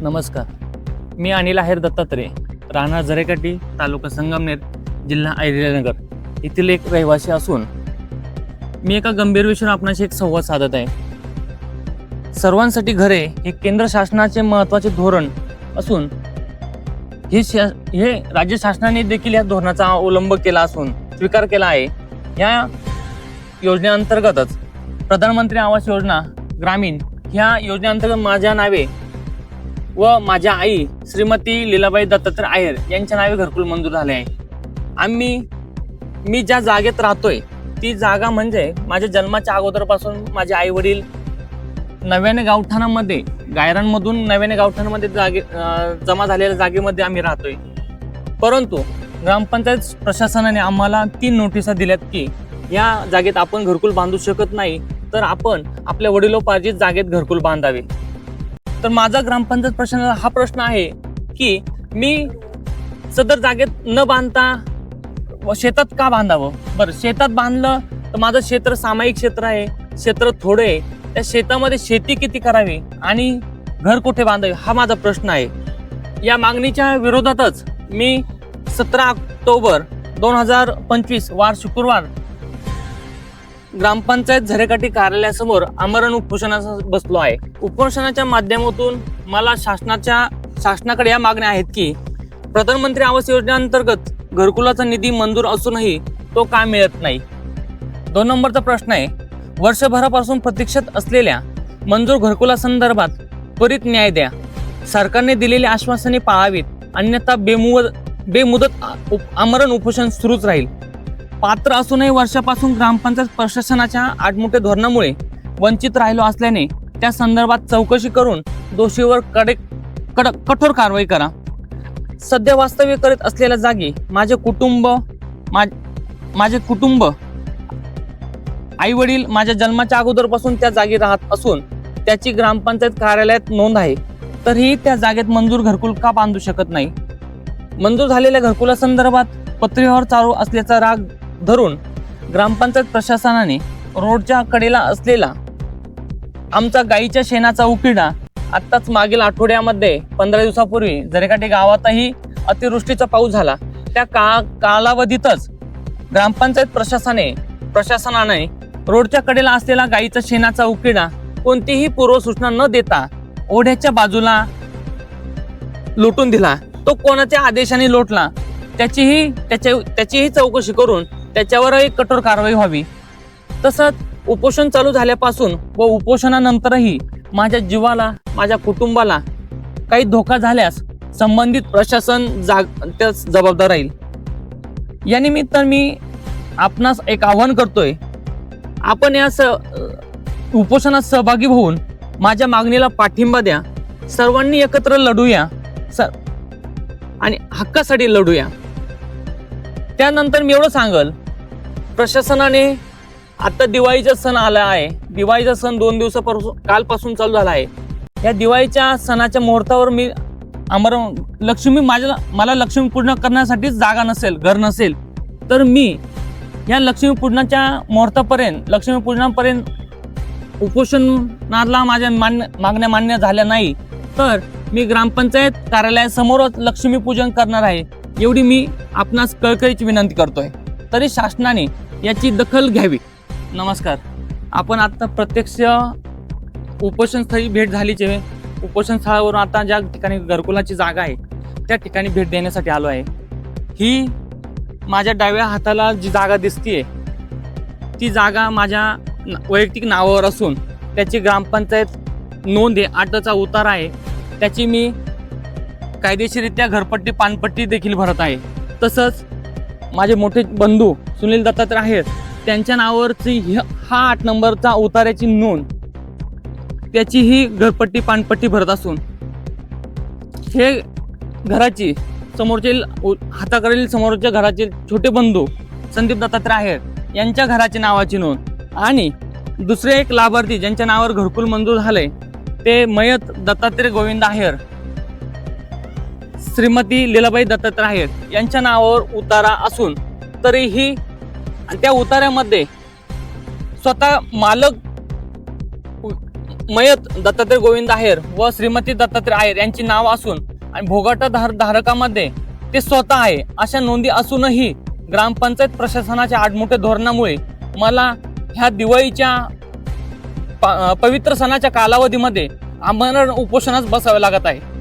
नमस्कार. मी अनिल आहेर दत्तात्रय राहणार झरेकाठी तालुका संगमनेर जिल्हा अहिल्यानगर येथील एक रहिवासी असून मी एका गंभीर विषयावर आपणाशी एक संवाद साधत आहे. सर्वांसाठी घरे हे केंद्र शासनाचे महत्त्वाचे धोरण असून हे शा हे राज्य शासनाने देखील या धोरणाचा अवलंब केला असून स्वीकार केला आहे. या योजनेअंतर्गतच प्रधानमंत्री आवास योजना ग्रामीण ह्या योजनेअंतर्गत माझ्या नावे व माझ्या आई श्रीमती लीलाबाई दत्तात्रय आहेर यांच्या नावे घरकुल मंजूर झाले आहे. आम्ही मी ज्या जागेत राहतोय ती जागा म्हणजे माझ्या जन्माच्या अगोदरपासून माझे आई वडील नव्याने गावठाणामध्ये गायरांमधून नव्याने गावठाणामध्ये जागे जमा झालेल्या जागेमध्ये आम्ही राहतोय. परंतु ग्रामपंचायत प्रशासनाने आम्हाला तीन नोटिसा दिल्यात की या जागेत आपण घरकुल बांधू शकत नाही तर आपण आपल्या वडिलोपार्जित जागेत घरकुल बांधावे. तर माझा ग्रामपंचायत प्रश्न हा प्रश्न आहे की मी सदर जागेत न बांधता व शेतात का बांधावं? बरं शेतात बांधलं तर माझं क्षेत्र सामायिक क्षेत्र आहे क्षेत्र थोडं आहे. त्या शेतामध्ये शेती किती करावी आणि घर कुठे बांधावे हा माझा प्रश्न आहे. या मागणीच्या विरोधातच मी सतरा ऑक्टोबर दोन हजार पंचवीस वार शुक्रवार ग्रामपंचायत झरेकाठी कार्यालयासमोर आमरण उपोषणाचा बसलो आहे. उपोषणाच्या माध्यमातून मला शासनाच्या शासनाकडे या मागण्या आहेत की प्रधानमंत्री आवास योजनेअंतर्गत घरकुलाचा निधी मंजूर असूनही तो का मिळत नाही? दोन नंबरचा प्रश्न आहे वर्षभरापासून प्रतीक्षेत असलेल्या मंजूर घरकुलासंदर्भात त्वरित न्याय द्या. सरकारने दिलेली आश्वासने पाळावीत अन्यथा बेमुद बेमुदत उप- आमरण उपोषण सुरूच राहील. पात्र असूनही वर्षापासून ग्रामपंचायत प्रशासनाच्या आडमुठे धोरणामुळे वंचित राहिलो असल्याने त्या संदर्भात चौकशी करून दोषीवर कडक कडक कठोर कारवाई करा. सध्या वास्तव्य करत असलेल्या जागी माझे कुटुंब मा माझे कुटुंब आई वडील माझ्या जन्माच्या अगोदरपासून त्या जागी राहत असून त्याची ग्रामपंचायत कार्यालयात नोंद आहे तरीही त्या जागेत मंजूर घरकुल का बांधू शकत नाही? मंजूर झालेल्या घरकुलासंदर्भात पत्रिकेवर चालू असल्याचा राग धरून ग्रामपंचायत प्रशासनाने रोडच्या कडेला असलेला आमचा गाईच्या शेणाचा उकिडा आत्ताच मागील आठवड्यामध्ये पंधरा दिवसापूर्वी जरेकाठी गावातही अतिवृष्टीचा पाऊस झाला. त्या का कालावधीतच ग्रामपंचायत प्रशासने प्रशासनाने रोडच्या कडेला असलेला गाईचा शेणाचा उकिडा कोणतीही पूर्वसूचना न देता ओढ्याच्या बाजूला लुटून दिला. तो कोणाच्या आदेशाने लोटला त्याचीही त्याच्या त्याचीही चौकशी करून त्याच्यावरही कठोर कारवाई व्हावी. तसंच उपोषण चालू झाल्यापासून व उपोषणानंतरही माझ्या जीवाला माझ्या कुटुंबाला काही धोका झाल्यास संबंधित प्रशासन जाग त्यास जबाबदार राहील. यानिमित्त मी आपणास एक आव्हान करतोय. आपण या स उपोषणात सहभागी होऊन माझ्या मागणीला पाठिंबा द्या. सर्वांनी एकत्र लढूया. स आणि हक्कासाठी लढूया. त्यानंतर मी एवढं सांगल प्रशासनाने आता दिवाळीचा सण आला आहे दिवाळीचा सण दोन दिवसापासून कालपासून चालू झाला आहे या दिवाळीच्या सणाच्या मुहूर्तावर मी अमर लक्ष्मी माझ्या मला लक्ष्मी पूर्ण करण्यासाठीच जागा नसेल घर नसेल तर मी या लक्ष्मी पूजनाच्या मुहूर्तापर्यंत लक्ष्मी पूजनापर्यंत उपोषणाला माझ्या मान्य मागण्या मान्य झाल्या नाही तर मी ग्रामपंचायत कार्यालयासमोरच लक्ष्मीपूजन करणार आहे. एवढी मी आपणास कळकळीची विनंती करतोय. तरी शासनाने याची दखल घ्यावी. नमस्कार. आपण आता प्रत्यक्ष उपोषणस्थळी भेट झालीचे उपोषणस्थळावरून आता ज्या ठिकाणी घरकुलाची जागा आहे त्या ठिकाणी भेट देण्यासाठी आलो आहे. ही माझ्या डाव्या हाताला जी जागा दिसतीये ती जागा माझ्या न- वैयक्तिक नावावर असून त्याची ग्रामपंचायत नोंद आहे आटचा उतार आहे. त्याची मी कायदेशीरित्या घरपट्टी पानपट्टी देखील भरत आहे. तसंच माझे मोठे बंधू सुनील दत्तात्र आहेत. त्यांच्या नावावरची हा आठ नंबरचा उतार्याची नोंद त्याचीही घरपट्टी पानपट्टी भरत असून हे घराची समोरचे उ- हाताकडील समोरच्या घराचे छोटे बंधू संदीप दत्तात्रय आहेत. यांच्या घराची नावाची नोंद. आणि दुसरे एक लाभार्थी ज्यांच्या नावावर घरकुल मंजूर झाले ते मयत दत्तात्रय गोविंद आहेर. श्रीमती लीलाबाई दत्तात्रय आहेत. यांच्या नावावर उतारा असून तरीही त्या उतार्यामध्ये स्वतः मालक मयत दत्तात्रय गोविंद आहेर व श्रीमती दत्तात्रय आहेर यांची नाव असून आणि भोगाटा धार धारकामध्ये ते स्वतः आहे. अशा नोंदी असूनही ग्रामपंचायत प्रशासनाच्या आडमोठ्या धोरणामुळे मला ह्या दिवाळीच्या प- पवित्र सणाच्या कालावधीमध्ये आमरण उपोषणास बसावे लागत आहे.